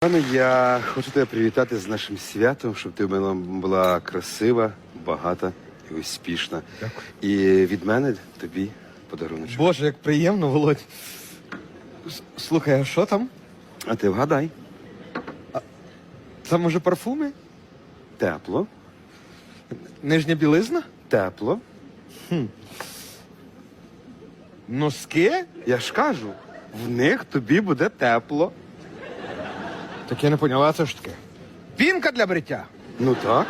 Пане, я хочу тебе привітати з нашим святом, щоб ти в мене була красива, багата і успішна. Дякую. І від мене тобі подарунок. Боже, як приємно, Володь. С- Слухай, а що там? А ти вгадай, Це може парфуми? тепло, Нижня білизна? тепло. Носки? Я ж кажу, в них тобі буде тепло. Так я не поняла, це ж таке. Пінка для бриття. Ну так.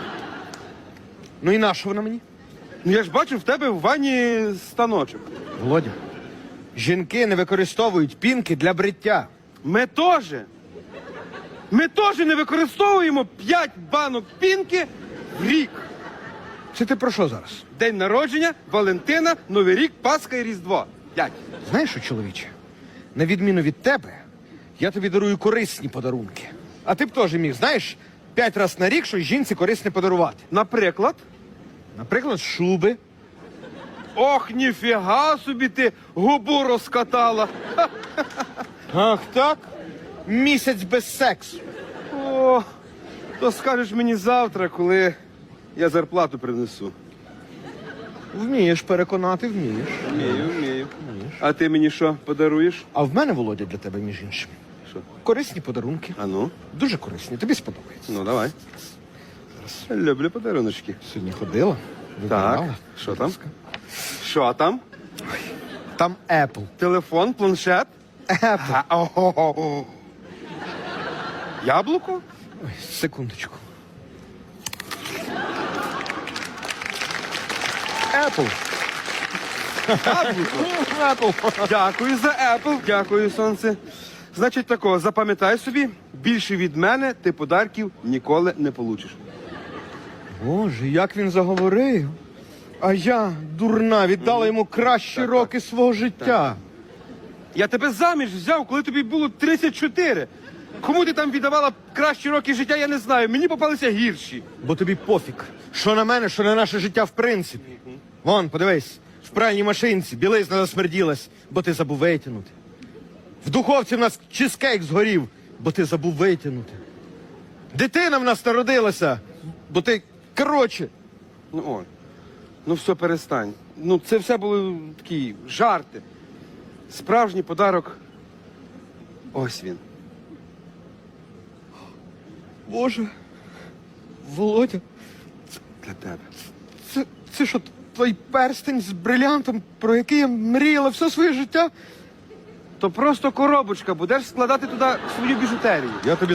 Ну і на що вона мені? Ну я ж бачу в тебе в ванні станочок. Володя. Жінки не використовують пінки для бриття. Ми теж. Ми теж не використовуємо 5 банок пінки в рік. Це ти про що зараз? День народження, Валентина, Новий рік, Пасха і Різдво. П'ять. Знаєш що, чоловіче? На відміну від тебе, я тобі дарую корисні подарунки. А ти б теж міг, знаєш, п'ять разів на рік щось жінці корисне подарувати. Наприклад, Наприклад, шуби. ох, ніфіга собі ти губу розкатала. Ах так? Місяць без сексу. О, то скажеш мені завтра, коли я зарплату принесу. Вмієш переконати, вмієш. Вмію, вмію. А ти мені що подаруєш? А в мене, Володя, для тебе, між іншим. Що? Корисні подарунки. А ну, Дуже корисні, тобі сподобається. ну давай. Люблю подаруночки. Сьогодні ходила. Так, що там? Що там? Там Apple. Телефон, планшет? Apple. А. Яблуко? Ой, секундочку. Apple. Яблуко. Apple. Дякую за Apple, дякую, сонце. Значить тако, запам'ятай собі, більше від мене ти подарків ніколи не получиш. Боже, як він заговорив. А я, дурна, віддала йому кращі Так, роки свого життя. Я тебе заміж взяв, коли тобі було 34. Кому ти там віддавала кращі роки життя, я не знаю. Мені попалися гірші. Бо тобі пофіг. Що на мене, що на наше життя в принципі. Вон, подивись, в пральній машинці білизна засмерділась, бо ти забув витягнути. В духовці в нас чизкейк згорів, бо ти забув витягнути. Дитина в нас народилася, бо ти. Коротше, Ну ой. Ну все, перестань. Ну, це все були такі жарти. Справжній подарок. Ось він. Боже. Володя, Для тебе. це, це що, твій перстень з брилянтом, про який я мріяла все своє життя? То просто коробочка, будеш складати туди свою біжутерію. Я тобі